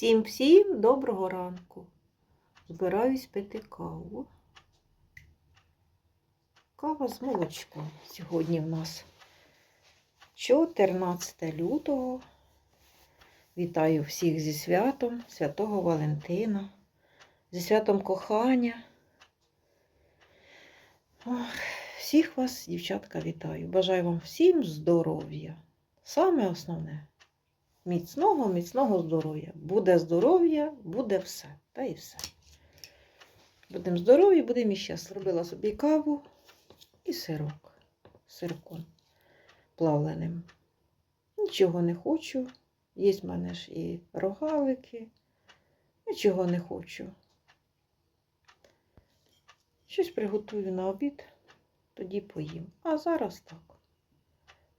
Всім всім доброго ранку. Збираюсь пити каву. Кава з молочком. Сьогодні в нас 14 лютого. Вітаю всіх зі святом, святого Валентина, зі святом кохання. Ох, всіх вас, дівчатка, вітаю. Бажаю вам всім здоров'я. Саме основне міцного, міцного здоров'я. Буде здоров'я, буде все. Та і все. Будемо здорові, будемо і щасливі. Робила собі каву і сирок. Сирком плавленим. Нічого не хочу. Є в мене ж і рогалики. Нічого не хочу. Щось приготую на обід, тоді поїм. А зараз так.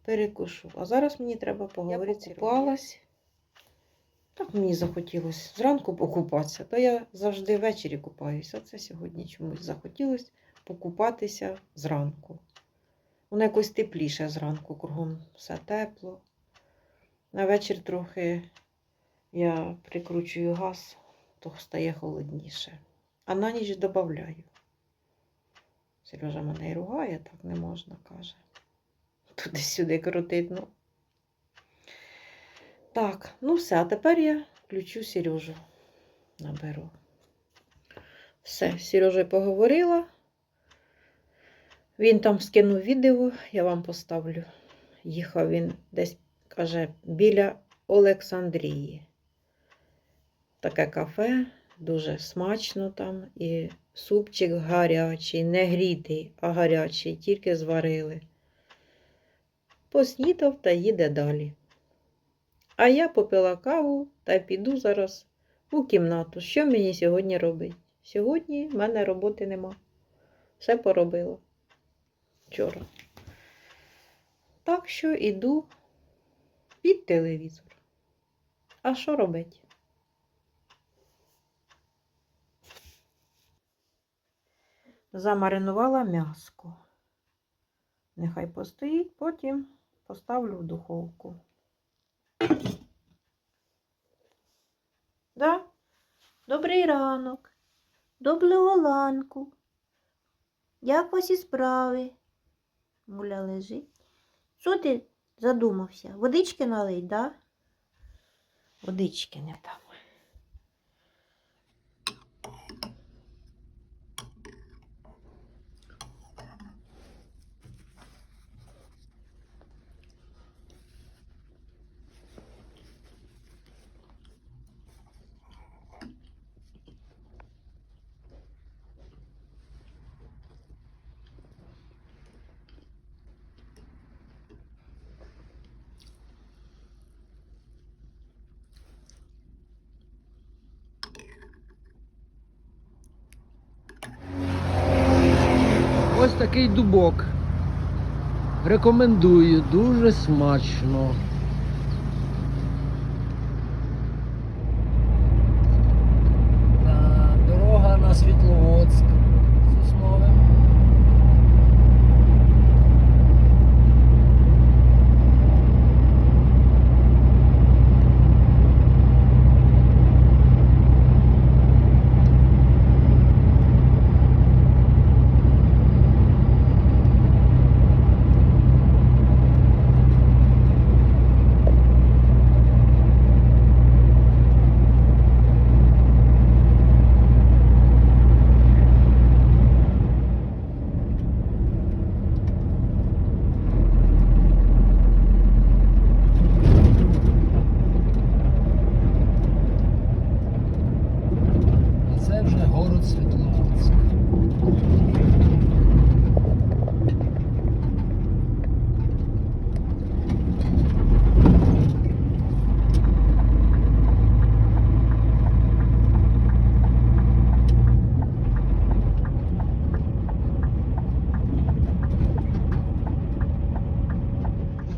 Перекушу. А зараз мені треба поговорити. Я покупалась. Так мені захотілося зранку покупатися, то я завжди ввечері купаюся. Це сьогодні чомусь захотілося покупатися зранку. Воно якось тепліше зранку, кругом все тепло. На вечір трохи я прикручую газ, то стає холодніше. А на ніч додаю. Сережа мене і ругає, так не можна, каже. Туди-сюди крутить, ну. Так, ну все, а тепер я включу Сережу. Наберу. Все, з Сережею поговорила. Він там скинув відео, я вам поставлю. Їхав він десь, каже, біля Олександрії. Таке кафе, дуже смачно там. І супчик гарячий, не грітий, а гарячий, тільки зварили. Поснідав та їде далі. А я попила каву та піду зараз у кімнату. Що мені сьогодні робить? Сьогодні в мене роботи нема. Все поробила вчора. Так що іду під телевізор. А що робить? Замаринувала м'яско. Нехай постоїть, потім поставлю в духовку. Да? Добрий ранок. Доброго ланку. Як ваші справи? Муля лежить. Що ти задумався? Водички налить, да? Водички не там. Ось такий дубок. Рекомендую, дуже смачно. Та, Дорога на Світловодськ. Сосновим. А це вже город Світловодськ.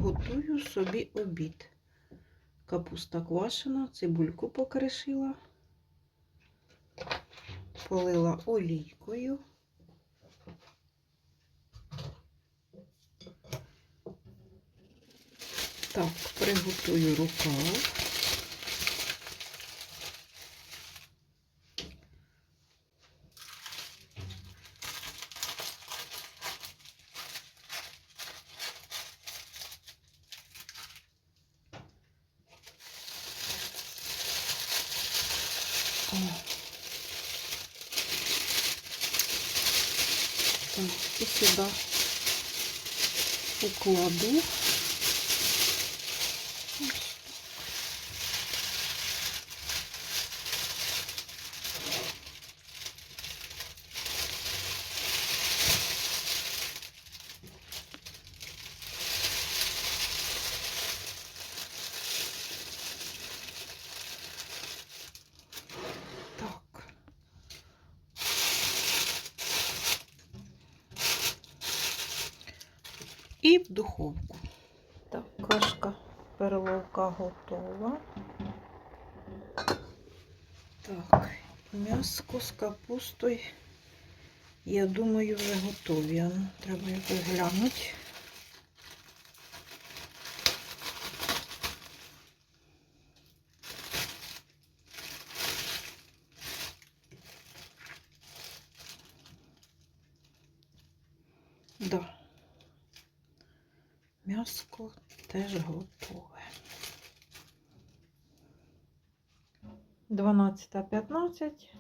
Готую собі обід. Капуста квашена, цибульку покришила, полила олійкою. Так, приготую рукав. О. Так, і сюди укладу. Так. І в духовку. Так, кашка перловка готова. Так, м'яско з капустою. Я думаю, вже готові. Ну, Треба якось глянути. Да. М'яско теж готове. 12.15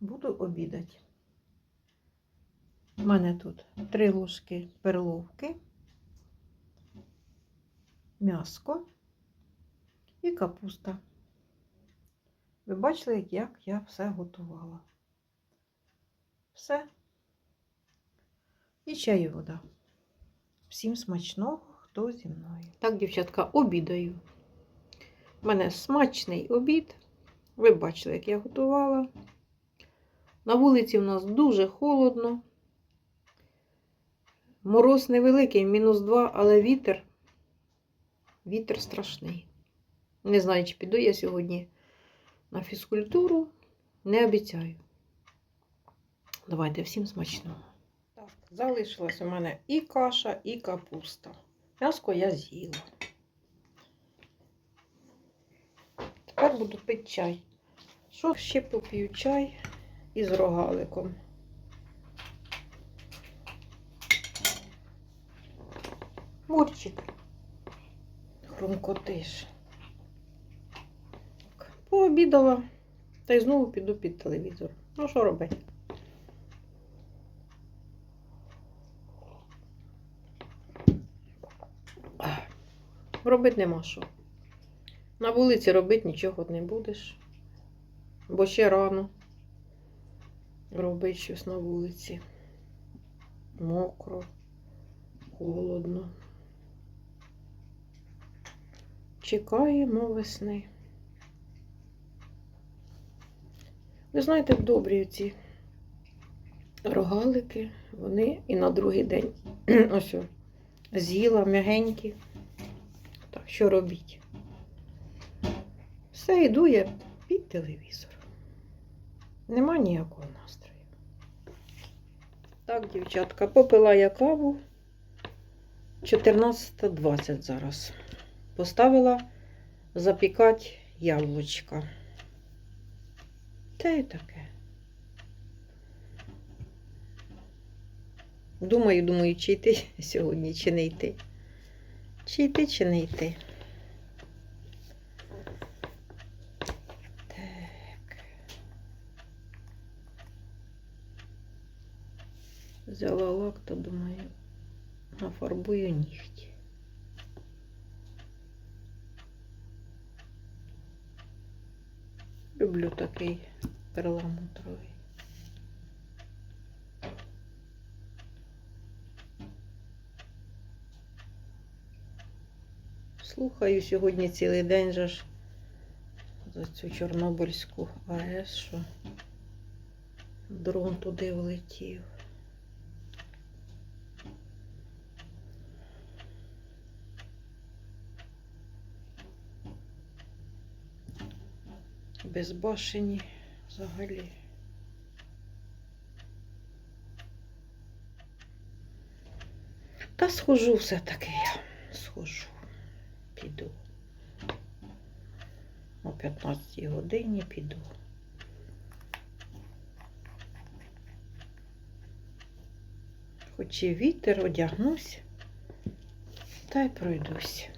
буду обідати. У мене тут три ложки перловки, м'яско і капуста. Ви бачили, як я все готувала. Все. І чай і вода. Всім смачного, хто зі мною. Так, дівчатка, обідаю. У мене смачний обід. Ви бачили, як я готувала. На вулиці в нас дуже холодно. Мороз невеликий, мінус 2, але вітер. Вітер страшний. Не знаю, чи піду я сьогодні на фізкультуру. Не обіцяю. Давайте всім смачного. Залишилась у мене і каша, і капуста. М'яско я з'їла. Тепер буду пити чай. Що ще поп'ю чай із рогаликом. Мурчик. Хрумкотиш. Пообідала. Та й знову піду під телевізор. Ну, що робити? Робити нема що. На вулиці робити нічого не будеш, бо ще рано робити щось на вулиці. Мокро, холодно. Чекаємо весни. Ви знаєте, добрі ці рогалики, вони і на другий день ось з'їла м'ягенькі. Що робіть? Все йду я під телевізор. Нема ніякого настрою. Так, дівчатка, попила я каву. 14.20 зараз. Поставила запікати яблучка. Та й таке. Думаю, думаю, чи йти сьогодні, чи не йти. Чи йти, чи не йти. Так. Взяла лак, то думаю, нафарбую нігті. Люблю такий перламутровий. Слухаю сьогодні цілий день же ж за цю Чорнобильську АЕС, що дрон туди влетів. Безбашені взагалі. Та схожу все-таки я. Схожу. Піду. О 15 годині піду. Хоч і вітер, одягнусь, та й пройдусь.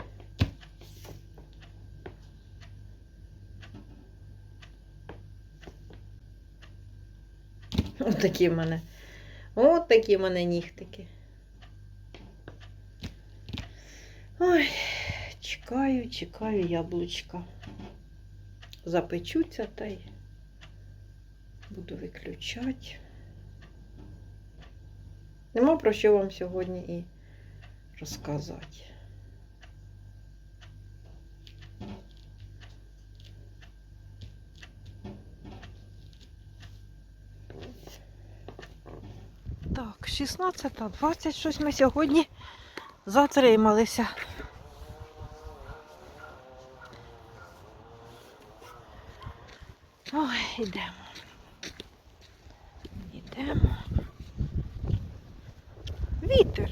Ось такі в мене. От такі в мене нігтики. Ой, чекаю, чекаю яблучка. Запечуться та й буду виключати. Нема про що вам сьогодні і розказати. Так, 16, 20 щось ми сьогодні затрималися. Ой, йдемо. Йдемо. Вітер.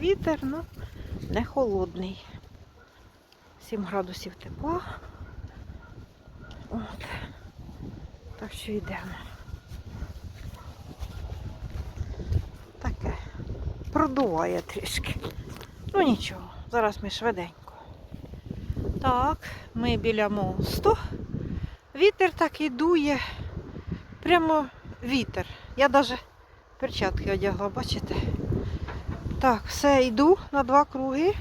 Вітер, ну, не холодний. 7 градусів тепла. От. Так що йдемо. Таке. Продуває трішки. Ну нічого, зараз ми швиденько. Так, ми біля мосту. Вітер так і дує. Прямо вітер. Я навіть перчатки одягла, бачите? Так, все, йду на два круги.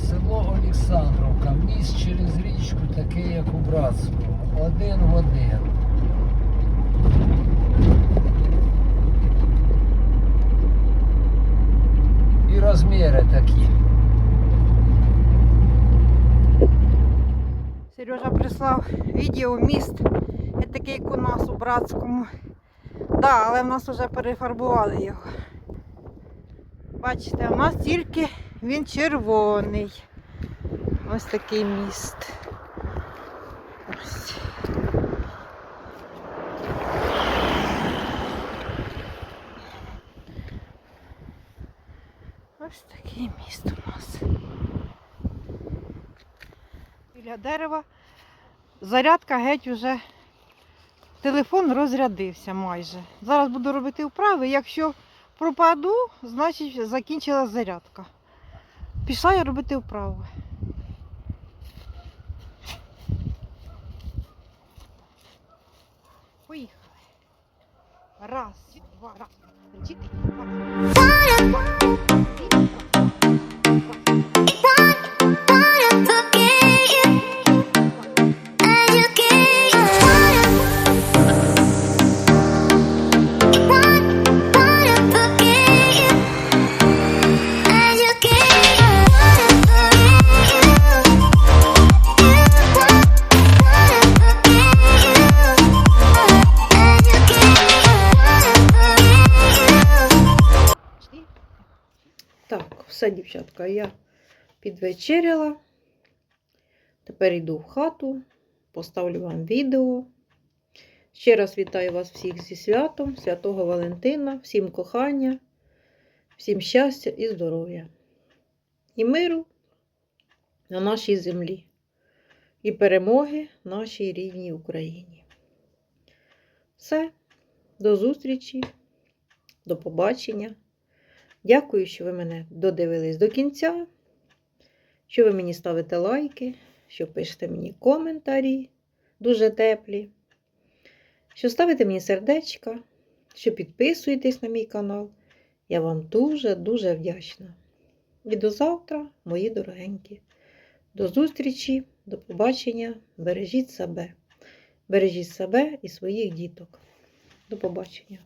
Село Олександровка, міст через річку, такий, як у Братському. Один в один. І розміри такі. Сережа прислав відео міст. Є такий як у нас у братському. Да, але в нас вже перефарбували його. Бачите, у нас тільки він червоний. Ось такий міст. Ось. Ось такий міст у нас. Біля дерева. Зарядка геть уже. Телефон розрядився майже. Зараз буду робити вправи. Якщо пропаду, значить закінчилась зарядка. Пішла я робити вправи. Поїхали. Раз, два, раз, два. Дівчатка, я підвечеряла. Тепер йду в хату, поставлю вам відео. Ще раз вітаю вас всіх зі святом, святого Валентина, всім кохання, всім щастя і здоров'я. І миру на нашій землі. І перемоги нашій рідній Україні. Все, до зустрічі, до побачення. Дякую, що ви мене додивились до кінця, що ви мені ставите лайки, що пишете мені коментарі дуже теплі, що ставите мені сердечка, що підписуєтесь на мій канал. Я вам дуже-дуже вдячна. І до завтра, мої дорогенькі. До зустрічі, до побачення. Бережіть себе. Бережіть себе і своїх діток. До побачення.